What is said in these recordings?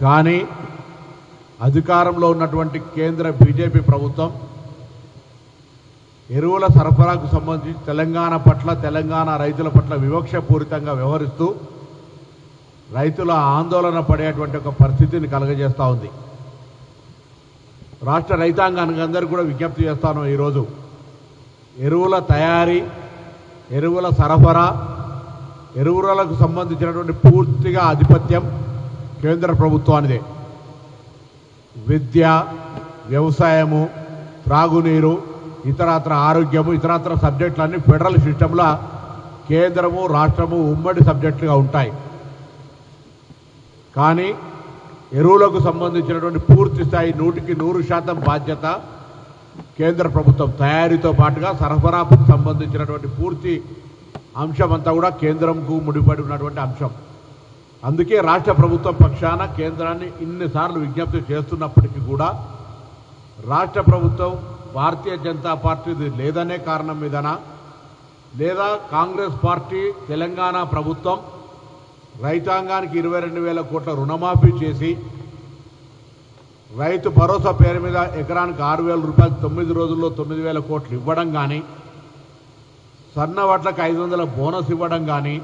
కానీ అధికారంలో ఉన్నటువంటి కేంద్ర బీజేపీ ప్రభుత్వం ఎరువుల సరఫరాకు సంబంధించి తెలంగాణ పట్ల తెలంగాణ రైతుల పట్ల వివక్షపూరితంగా వ్యవహరిస్తూ రైతుల ఆందోళన పడేటువంటి ఒక పరిస్థితిని కలగజేస్తూ ఉంది. రాష్ట్ర రైతాంగానికి అందరికీ కూడా విజ్ఞప్తి చేస్తాను ఈరోజు. ఎరువుల తయారీ ఎరువుల సరఫరా ఎరువులకు సంబంధించినటువంటి పూర్తిగా ఆధిపత్యం కేంద్ర ప్రభుత్వానిదే. విద్య వ్యవసాయము త్రాగునీరు ఇతరత్ర ఆరోగ్యము ఇతరత్ర సబ్జెక్టులన్నీ ఫెడరల్ సిస్టంలో కేంద్రము రాష్ట్రము ఉమ్మడి సబ్జెక్టులుగా ఉంటాయి. కానీ ఎరువులకు సంబంధించినటువంటి పూర్తి స్థాయి నూటికి నూరు శాతం బాధ్యత కేంద్ర ప్రభుత్వం. తయారీతో పాటుగా సరఫరాకు సంబంధించినటువంటి పూర్తి అంశం అంతా కూడా కేంద్రంకు ముడిపడి ఉన్నటువంటి అంశం. అందుకే రాష్ట్ర ప్రభుత్వం పక్షాన కేంద్రాన్ని ఇన్నిసార్లు విజ్ఞప్తి చేస్తున్నప్పటికీ కూడా రాష్ట్ర ప్రభుత్వం భారతీయ జనతా పార్టీది లేదనే కారణం మీదన? లేదా కాంగ్రెస్ పార్టీ తెలంగాణ ప్రభుత్వం రైతాంగానికి ఇరవై రెండు వేల కోట్ల రుణమాఫీ చేసి రైతు భరోసా పేరు మీద ఎకరానికి ఆరు వేల రూపాయలు తొమ్మిది రోజుల్లో తొమ్మిది వేల కోట్లు ఇవ్వడం కానీ సన్నవట్లకు ఐదు వందల బోనస్ ఇవ్వడం కానీ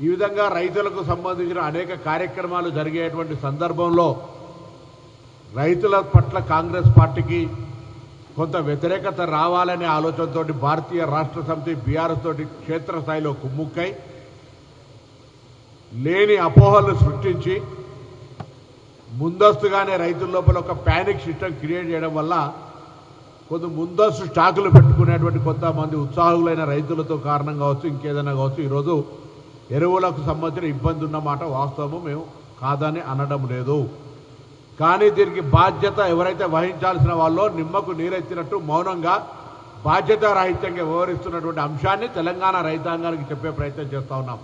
ఈ విధంగా రైతులకు సంబంధించిన అనేక కార్యక్రమాలు జరిగేటువంటి సందర్భంలో రైతుల పట్ల కాంగ్రెస్ పార్టీకి కొంత వ్యతిరేకత రావాలనే ఆలోచనతోటి భారతీయ రాష్ట్ర సమితి బీఆర్ఎస్ తోటి క్షేత్రస్థాయిలో కుమ్ముక్కై లేని అపోహలు సృష్టించి ముందస్తుగానే రైతుల లోపల ఒక ప్యానిక్ సిస్టమ్ క్రియేట్ చేయడం వల్ల కొంత ముందస్తు స్టాకులు పెట్టుకునేటువంటి కొంతమంది ఉత్సాహులైన రైతులతో కారణం కావచ్చు ఇంకేదైనా కావచ్చు. ఈరోజు ఎరువులకు సంబంధించిన ఇబ్బంది ఉన్నమాట వాస్తవము మేము కాదని అనడం లేదు. కానీ దీనికి బాధ్యత ఎవరైతే వహించాల్సిన వాళ్ళో నిమ్మకు నీరెత్తినట్టు మౌనంగా బాధ్యత రాహిత్యంగా వ్యవహరిస్తున్నటువంటి అంశాన్ని తెలంగాణ రైతాంగానికి చెప్పే ప్రయత్నం చేస్తూ ఉన్నాం.